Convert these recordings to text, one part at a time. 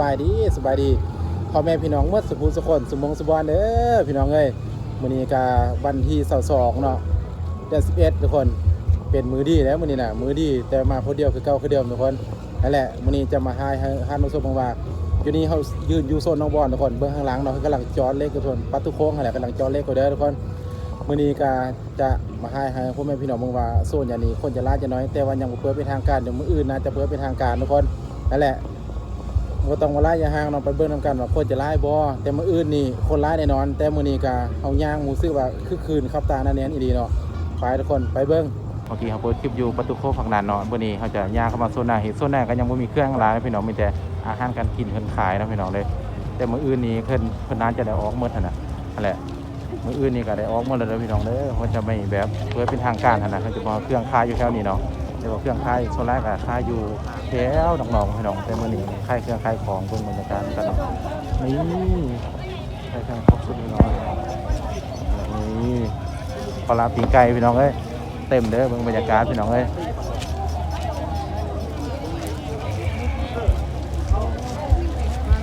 บายดีสบายดีพ่อแม่พี่น้องเมื่อสุภูสุคนสมมงสุบอนเด้อพี่น้องเอ้ยมื้อนี้ก็วันที่22เนาะเดือน11ทุกคนเป็นมือดีแล้วมื้อนี้น่ะมือดีแต่มาคนเดียวคือเก่าคือเดิมทุกคนนั่นแหละมื้อนี้จะมาให้ให้ให้น้องว่าอยู่นี่เฮายืนอยู่โซนน้องบอลทุกคนเบื้องข้างหลังเนาะเขากำลังจอดเล็กทุกคนประตูโค้งนั่นแหละกำลังจอดเล็กกว่าเด้อทุกคนมื่อนี้ก็จะมาให้ให้พ่อแม่พี่น้องเมืองว่าโซนอย่างนี้คนจะล่าจะน้อยแต่ว่ายังบ่เปิดเป็นทางการเดี๋ยวมื้ออื่นนะจะเปิดเป็นทางการทุกคนนั่นแหละ บ่ต้องมาไล่ยาห่างเนาะไปเบิ่งนํกันว่าคนจะไล่บ่แต่มื้ออื่นนี่คนไล่แน่นอน แต่มื้อนี้ก็เอาย่างหมูซื้อว่าคือคืนครับตานั่นแน่นอีหลีเนาะไปทุกคนไปเบิ่งเมื่อกี้เขาเปิดคลิปอยู่ประตูโค้งฝั่งนั้นเนาะมื้อนี้เขาจะย่างเข้ามาโซนหน้าเห็นโซนหน้าก็ยังบ่มีเครื่องหลายพี่น้องมีแต่อาหารการกินเพิ่นขายนะพี่น้องเลย แต่มื้ออื่นนี่เพิ่นเพิ่นน่าจะได้ออกหมดหั่นน่ะนั่นแหละมืออื่นนี่ก็ได้ออกหมาแล้วพี่น้องเด้อมันจะไม่แบบเพื่อเป็นทางการหั่นนะเขาจะบอกเครื่องคายอยู่แถวนี้เนาะ แต่ว่าเครื่องค่ายโซล่าก็ค่ายอยู่แถวหนองๆพี่น้องแต่มื้อนี้ค่ายเครื่องค่ายของเบิ่งบรรยากาศกันนี่ค่ายเครื่องครบสุดพี่น้องนี่ปลาปีงไก่พี่น้องเอ้ยเต็มเด้อเบิ่งบรรยากาศพี่น้องเอ้ย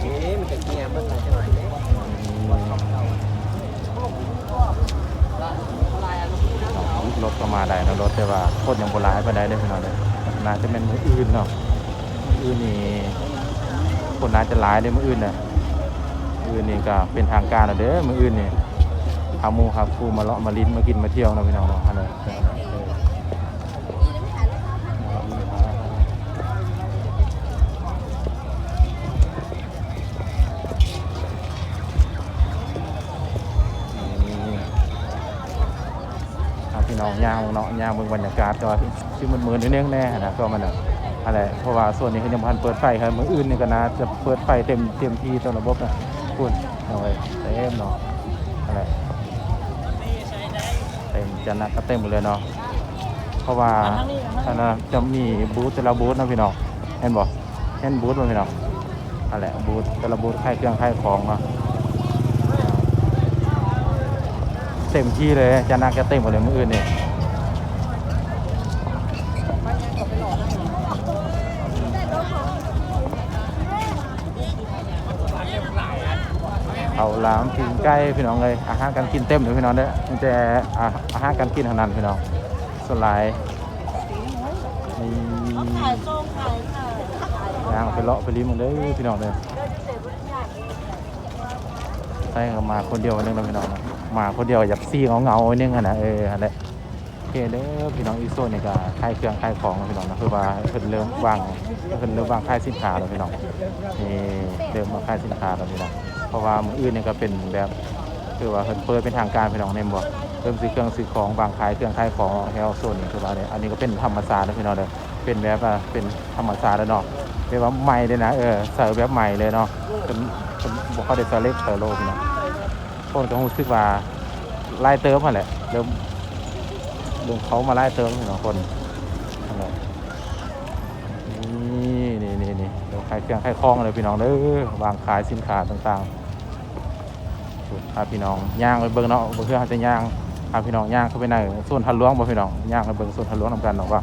นี่มันจะเงียบมันจะไหนเนี่ย รถก็มาได้นะรถแต่ว่าโคตรยังโบราณไปได้เด้พี่น้องเลยน่าจะเป็นมืออื่นเนาะมืออื่นนี่คนน่าจะหลายได้มืออื่นนะมืออื่นนี่ก็เป็นทางการนะเด้อมืออื่นนี่หามูหาคูมาเลาะมาลิ้นมากินมาเที่ยวนะพี่น้องเนาะอันนั้ พี่น้องย่างเนาะย่างเบิ่งบรรยากาศก็ชื่อมันมือนิดนึงแน่นะก็มันน่ะอะไรเพราะว่าส่วนนี้เขายังพันเปิดไฟครับมืออื่นนี่ก็น่าจะเปิดไฟเต็มเต็มที่ตัวระบบนะคุณเอาไว้เต็มเนาะอะไรเต็มจะนักก็เต็มหมดเลยเนาะเพราะว่าอันนั้นจะมีบูธแต่ละบูธนะพี่น้องเห็นบ่เห็นบูธบ่พี่น้องอะไรบูธแต่ละบูธค่ายเครื่องค่ายของเนาะ เต็มที่เลยจะนักจะเต็มหมดเลยมืออื่นนี่เอาหลามกินใกล้พี่น้องเลยอาหารการกินเต็มเลยพี่น้องเด้อมีแต่อาอาหารการกินทางนั้นพี่น้องสลายนี่ขายโจงขายค่ะย่างไปเลาะไปริมมันเลยพี่น้องเลยใช่ก็มาคนเดียวนึงนะพี่น้องนะ มาคนเดียวอยากซี่เงาเงาๆไว้นึงอะนะเอออะไรโอเคเด้อพี่น้องอีโซนนี่ก็ขายเครื่องขายของนะพี่น้องนะคือว่าเพิ่นเริ่มวางเพิ่นเริ่มวางขายสินค้าแล้วพี่น้องนี่เริ่มมาขายสินค้าแล้วพี่น้องเพราะว่ามืออื่นนี่ก็เป็นแบบคือว่าเพิ่นเปิดเป็นทางการพี่น้องในบ่เริ่มซื้อเครื่องซื้อของวางขายเครื่องขายของแถวโซนนี่คือว่าเนี่ยอันนี้ก็เป็นธรรมศาสตร์นะพี่น้องเด้อเป็นแบบว่าเป็นธรรมศาสตร์แล้วเนาะเรียกว่าใหม่เลยนะเออใส่แบบใหม่เลยเนาะเป็นเป็นบอกเขาเด็กเล็กเตอร์โลกนะ คนก็รู้สึกว่าไล่เติมมาแหละเริ่มเริ่มเขามาไล่เติมพี่น้องคนนี่นี่นี่นี่เดี๋ยวขายเครื่องขายของเลยพี่น้องเด้อวางขายสินค้าต่างๆพาพี่น้องย่างไปเบิ่งเนาะเพื่อเขาจะย่างพาพี่น้องย่างเข้าไปในส่วนทันล้วงบ่พี่น้องย่างไปเบิ่งส่วนทันล้วงนำกันเนาะว่า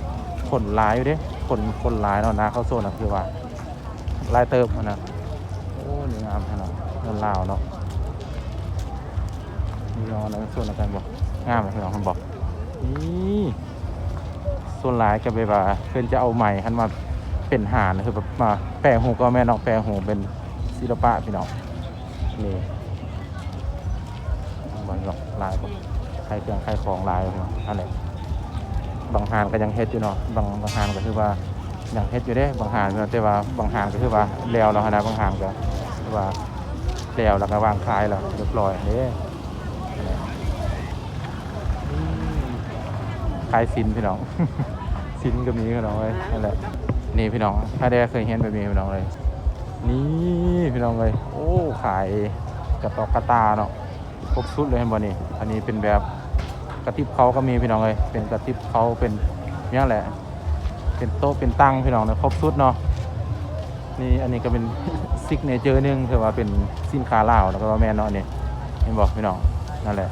คนหลายอยู่เด้คนคนหลายเนาะนะเข้าโซนนะคือว่าลายเติมมันนะโอ้นี่งามขนาดเงินลาวเนาะ นี่น้องนส่วนอะไรกันบอกงามเลยพี่น้องคนบอกนี่ส่วนหลายก็ไปว่าเพื่อนจะเอาใหม่หันมาเป็นหานคือแบบมาแปลหูก็แม่น้องแปลหูเป็นศิลปะพี่น้องนี่บางหลอกลายบอกใครเครื่องใครของลายน้องอันไหนบางหานก็ยังเฮ็ดอยู่เนาะบางบางหานก็คือว่าย่างเฮ็ดอยู่เด้บางหางแต่ว่าบางหางก็คือว่าแล้วแล้วนะบางหางก็คือว่าแล้วแล้วก็วางขายแล้วเรียบร้อยเด้อืม ขายสินพี่น้อง สินก็มีพี่น้องเลยนั่นแหละนี่พี่น้องถ้าได้เคยเห็นแบบนี้พี่น้องเลย นี่พี่น้องเลย โอ้ขายกระตอกกระตาเนาะครบชุดเลยเห็นบ่นี่อันนี้เป็นแบบกระติบเขาก็มีพี่น้องเลยเป็นกระติบเขาเป็นเนี่ยแหละ เป็นโต๊ะเป็นตั้งพี่น้องนะครบสุดเนาะนี่อันนี้ก็เป็นซิกเนเจอร์หนึงคือว่าเป็นสินค้าลาวแล้วก็ว่าแม่นเนาะนี่เห็นบอกพี่น้องนั่นแหละ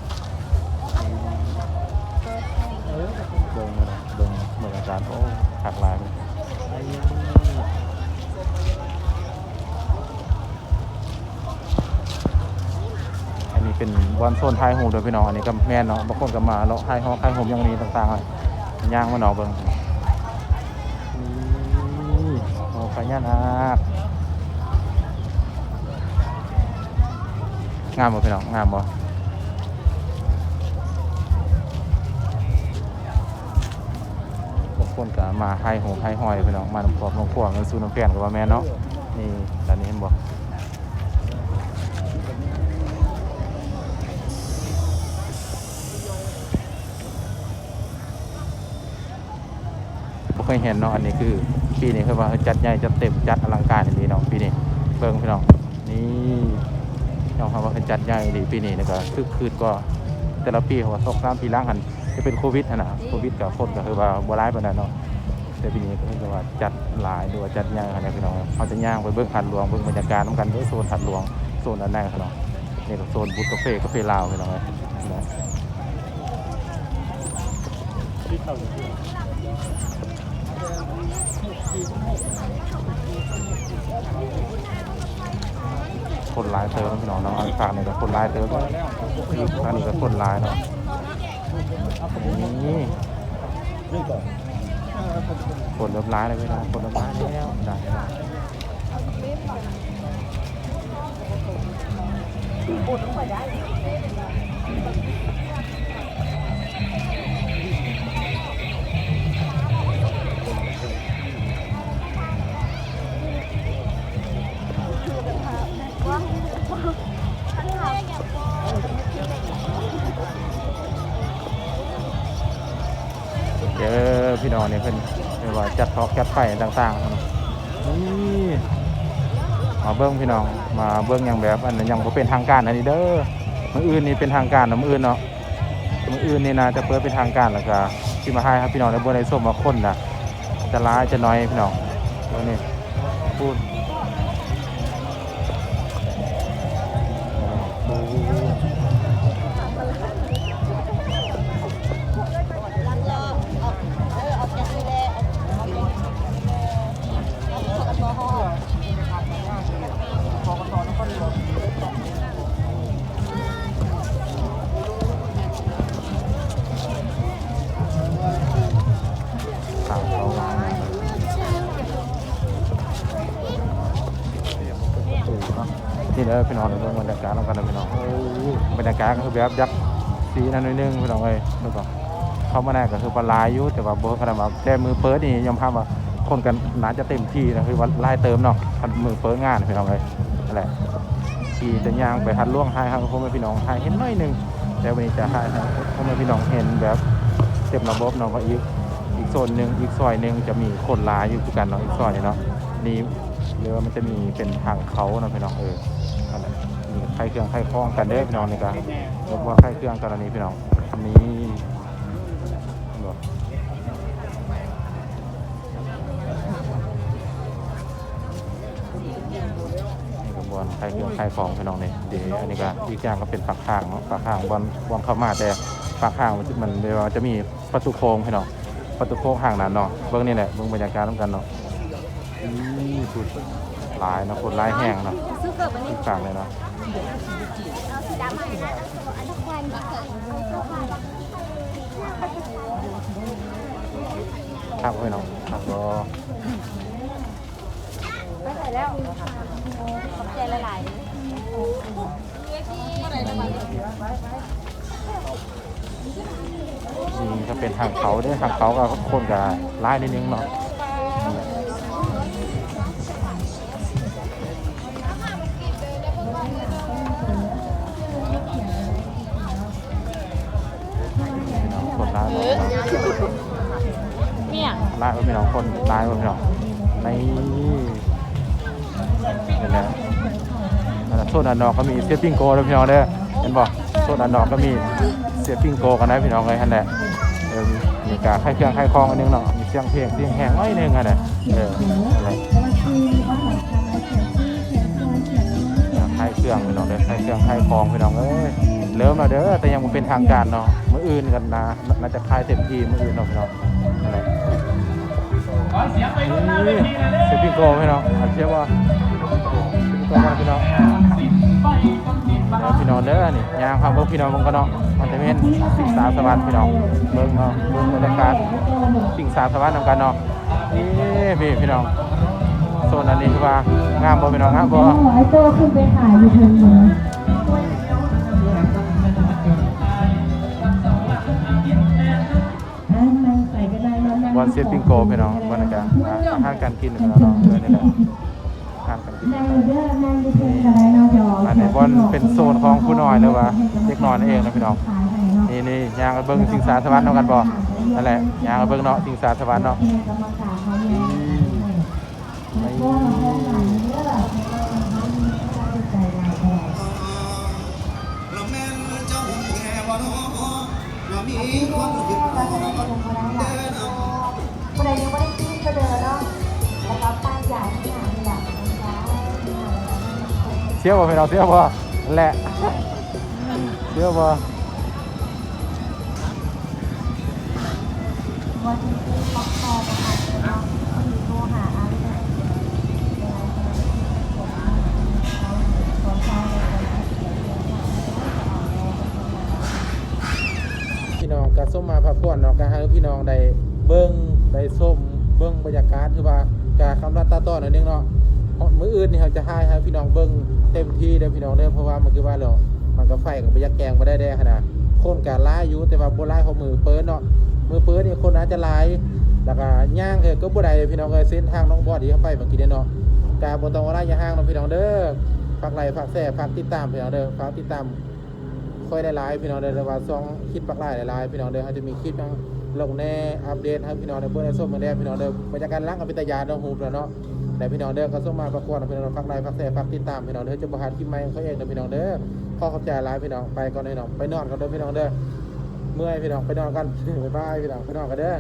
เบิ้งนะเบิ้งเหมือนอาจารย์โอ้หักลายอันนี้เป็นวันโซนท้ายหูโดยพี่น้องอันนี้ก็แม่เนาะบางคนก็มาเลาะไทยหอไทยหูอย่างนี้ต่างๆเลยย่างมาเนาะเบิ้งโอ้พญานางามบ่พี่น้องงามบ่ คนก็มาไทยโฮมไทยหอยพี่น้องมาน้ำพวกน้ำพวกน้ำซูน้ำแป้นก็ว่าแม่นเนาะนี่ตอนนี้เห็นบ่บ่เคยเห็นเนาะอันนี้คือปีนี้คือว่าจัดใหญ่จัดเต็มจัดอลังการอย่างนี้เนาะปีนี้เบิ่งพี่น้องนี่น้องคำว่าเพิ่นจัดใหญ่ดีปีนี้แล้วก็คือคืนก็แต่ละปีเขาว่าสองสามปีล่างหัน จะเป็นโควิดหั่นน่ะโควิดกับคนก็คือว่าบ่ร้ายปานนั้นเนาะแต่ปีนี้ก็คือว่าจัดหลายหรือว่าจัดใหญ่ขนาดพี่น้องเขาจะย่างไปเบิ่งหัดหลวงเบิ่งบรรยากาศนํกันด้อโซนหัดหลวงโซนอันนั้นพี่น้องนี่ก็โซนบูธกาแฟกาแฟลาวพี่น้องเอ้ยนะคนร้ายเติมพี่น้องเนาะอันฝากนี่ก็คนร้ายเติมอีกอันนี้ก็คนร้ายเนาะ นี่คนเริ่มร้ายเลยพี่น้องคนเริ่มร้ายแล้วได้แล้ว เจอพี่น้องเนี่ยเพิ่นเรียกว่าจัดทอกจัดไฟต่างๆนี่มาเบิ้งพี่น้องมาเบิ้งอย่างแบบอันนั้ยังบ่เป็นทางการอันนี้เด้อมื้ออื่นนี่เป็นทางการนะมื้ออื่นเนาะมื้ออื่นนี่นะจะเปิดเป็นทางการแล้วก็ที่มาให้ครับพี่น้องในบนในส้มมาคนนะจะร้ายจะน้อยพี่น้องตัวนี้พูด ด้อพี่น้องเรื่องบรรยากาศล้วกันนะพี่น้องบรรยากาศก็คือแบบยักษ์สีนั่นนิดนึงพี่น้องเอ้ยแล้วก็เข้ามาแน่ก็คือปลายอยู่แต่ว่าโบขนาดว่าแต่มือเปิดนี่ยอมรับว่าคนกันน่าจะเต็มที่นะคือว่าไล่เติมเนาะคันมือเปิดงานพี่น้องเอ้ยนั่นแหละขี่จะย่างไปทัดล่วงให้ครับพ่อแม่พี่น้องให้เห็นน่อยนึงแต่วันนี้จะให้ให้พ่อแม่พี่น้องเห็นแบบเต็มระบบเนาะว่าอีกอีกโซนหนึ่งอีกซอยหนึ่งจะมีคนร้ายอยู่คือกันเนาะอีกซอยเนาะนี่เรือว่ามันจะมีเป็นทางเขาเนาะพี่น้องเออ นั่นแหละมีใครเครื่องใครคล้องกันเด้พี่น้องนี่กันเรียกว่าใครเครื่องกันอันนี้พี่น้องนี่บอกนี่กระบวนใครเครื่องใครคล้องพี่น้องนี่เดี๋ยวอันนี้ก็อีกอย่างก็เป็นปากข้างเนาะปากข้างบอลบอลเข้ามาแต่ปากข้างมันจะมันเรียวจะมีประตูโค้งพี่น้องประตูโค้งห่างนั้นเนาะเบื้องนี่แหละเบื้องบรรยากาศร่วมกันเนาะนี่สุด ลายนะคนลายแห้งนะซื้อเกิดวันนี้ต่างเลยนะเอาสีดำมานะอันทุกวันนี้เกิดครับพี่น้องครับก็ไม่ใส่แล้วขอบใจหลายนี่ก็เป็นทางเขาด้วยทางเขาก็คนกับลายนิดนึงเนาะ ลายพี่น้องคนลายพี่น้องในนี่แหละนั่นแหละโซนอันนอกก็มีเซฟปิ้งโกด้วยพี่น้องเด้อเห็นบอกโซนอันนอกก็มีเซฟปิ้งโกกันนะพี่น้องเลยท่านแหละเออมีการค่ายเครื่องค่ายคลองอันนึงเนาะมีเสียงเพลงเสียงแห้งน้อยนึงอันน่ะเอออะไรค่ายเครื่องพี่น้องเด้อค่ายเครื่องค่ายคลองพี่น้องเอ้ยเริ่มแล้วเด้อแต่ยังบ่เป็นทางการเนาะมื้ออื่นกันนะน่าจะค่ายเต็มที่มื้ออื่นเนาะพี่น้องอะไร เซปิโกพี่น้องอาเชื่อว่าเซปิโกมาพี่น้องเดี๋ยวพี่น้องเด้อนี่ยางความเบิ่งพี่น้องเบิ่งกันเนาะมันจะเป็นสิ่งสาสวรรค์พี่น้องเบิ่งเนาะเบิ่งบรรยากาศสิ่งสาสวรรค์นำกันเนาะนี่พี่พี่น้องโซนอันนี้คือว่า งามบ่พี่น้องงามบ่ไอ้โต้ขึ้นไปขายอยู่เทิงเหนือบ อลเซตปิงโกพี่น้องบรรยากาศอาอาหารการกินพี่น้องเนาะเออนี่แหละอาหารการกินอันนี้บอลเป็นโซนของผู้น้อยหรือว่าเด็กน้อยนั่นเองนะพี่น้องนี่นี่ยางกันเบิ้งสิงสารสวรรค์เนาะกันบ่นั่นแหละยางกันเบิ้งเนาะสิงสารสวรรค์เนาะม่กรรมการเขาเนี่ยแล้วก็เราเข้าไปเด้อเขามีค่าใช้จ่ายหลายเท่าไหร่าแม่นเจ้า คนผิดก็จะได้ลงมาได้หลายคนใดยังไม่ได้ขึ้นก็เดินเนาะแล้วก็ป้ายใหญ่ที่หาที่หลังนะคะเสียวบ่พี่น้องเสียวบ่นั่นแหละเสียวบ่วันที่ปอกคอประมาณเนาะที่โทรหาอาเลยผมชายเลยพี่น้องก็ส้มมาพักผ่อนเนาะก็ให้พี่น้องได้ เบิ้งได้ส้มเบิ้งบรรยากาศคือว่าการคำรัดตาต้อนนั่นเองเนาะมื้ออื่นนี่เราจะให้ให้พี่น้องเบิ้งเต็มที่เด้พี่น้องเด้อเพราะว่ามันคือว่าแล้วมันก็ไฟกับไปยักแกงบ่ได้แด้ขนาดคนก็หลายอยู่แต่ว่าบ่หลายของมือเปิ้นเนาะมือเปิ้นนี่คนอาจจะหลายแล้วก็ย่างเอ้ยก็บ่ได้พี่น้องเอยเส้นทางน้องบอดที่เข้าไปเมื่อกี้เนี่ยเนาะการบ่ต้องว่าระยห่างเนาะพี่น้องเด้อฝากไลค์ฝากแชร์ฝากติดตามพี่น้องเด้อฝากติดตามค่อยได้ไลฟ์พี่น้องเดินว่าซองคลิปปักไลฟ์ไลฟ์พี่น้องเดินเขาจะมีคลิปทั้ง ลงแน่อัปเดตให้พี่น้องในเพื่อนในส้มมาแน่พี่น้องเด้อบรรยากาศล้างกับพิตยาน้องฮูแล้วเนาะแต่พี่น้องเด้อก็ส่งมาประกวดพี่น้องฝากไลฟ์ฝากแชร์ฝากติดตามพี่น้องเด้อจะบริหารที่ไม่เขาเองเด้อพี่น้องเด้อขอขอบใจไลายพี่น้องไปก่อนพี่น้องไปนอนกันเด้อพี่น้องเด้อเมื่อยพี่น้องไปนอนกันบ๊ายบายพี่น้องไปนอนกันเด้อ